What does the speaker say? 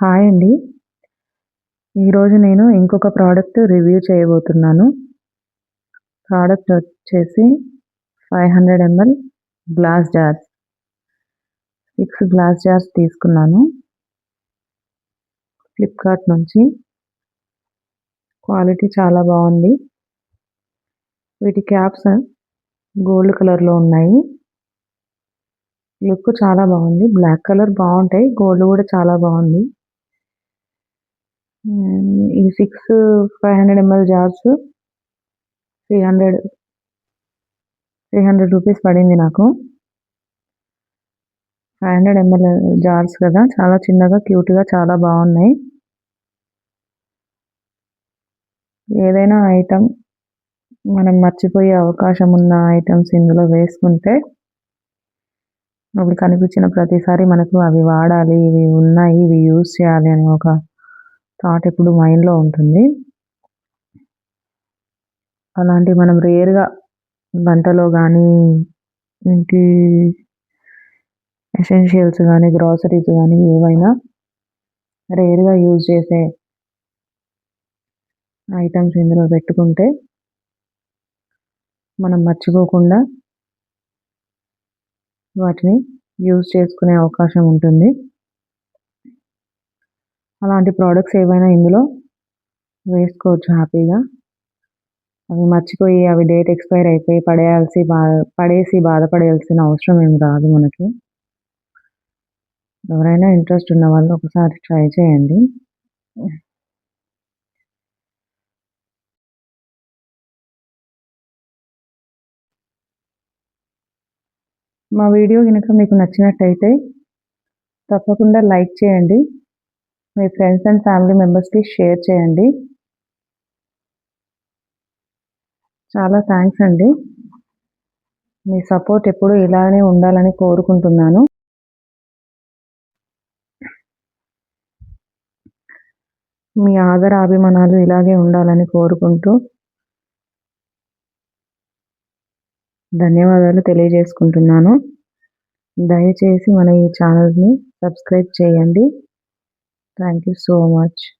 Hi అండి. ఈరోజు నేను ఇంకొక ప్రోడక్ట్ రివ్యూ చేయబోతున్నాను. ప్రోడక్ట్ వచ్చేసి five hundred ml glass jars six glass jars తీసుకున్నాను. ఫ్లిప్కార్ట్ నుంచి. క్వాలిటీ చాలా బాగుంది. వీటి క్యాప్స్ గోల్డ్ కలర్లో ఉన్నాయి. లుక్ చాలా బాగుంది. బ్లాక్ కలర్ బాగుంటాయి. గోల్డ్ కూడా చాలా బాగుంది. ఈ six five hundred ML jars three hundred three hundred rupees పడింది నాకు. ఫైవ్ హండ్రెడ్ ఎంఎల్ జార్స్ కదా చాలా చిన్నగా క్యూట్గా చాలా బాగున్నాయి. ఏదైనా ఐటమ్ మనం మర్చిపోయే అవకాశం ఉన్న ఐటమ్స్ ఇందులో వేసుకుంటే అవి కనిపించిన ప్రతిసారి మనకు అవి వాడాలి ఇవి ఉన్నాయి ఇవి యూజ్ చేయాలి అని ఒక థాట్ ఎప్పుడు మైండ్లో ఉంటుంది. అలాంటి మనం రేర్గా వంటలో కానీ ఇంటి ఎసెన్షియల్స్ కానీ గ్రాసరీస్ కానీ ఏవైనా రేర్గా యూజ్ చేసే ఐటమ్స్ ఇందులో పెట్టుకుంటే మనం మర్చిపోకుండా వాటిని యూజ్ చేసుకునే అవకాశం ఉంటుంది. అలాంటి ప్రోడక్ట్స్ ఏవైనా ఇందులో వేసుకోవచ్చు హ్యాపీగా. అవి మర్చిపోయి అవి డేట్ ఎక్స్పైర్ అయిపోయి పడేయాల్సి బా పడేసి బాధపడేయాల్సిన అవసరం ఏం రాదు మనకి. ఎవరైనా ఇంట్రెస్ట్ ఉన్న వాళ్ళు ఒకసారి ట్రై చేయండి. మా వీడియో కనుక మీకు నచ్చినట్టయితే తప్పకుండా లైక్ చేయండి. మీ ఫ్రెండ్స్ అండ్ ఫ్యామిలీ మెంబర్స్కి షేర్ చేయండి. చాలా థ్యాంక్స్ అండి. మీ సపోర్ట్ ఎప్పుడు ఇలానే ఉండాలని కోరుకుంటున్నాను. మీ ఆదర అభిమానాలు ఇలాగే ఉండాలని కోరుకుంటూ ధన్యవాదాలు తెలియజేసుకుంటున్నాను. దయచేసి మన ఈ ఛానల్ని సబ్స్క్రైబ్ చేయండి. Thank you so much.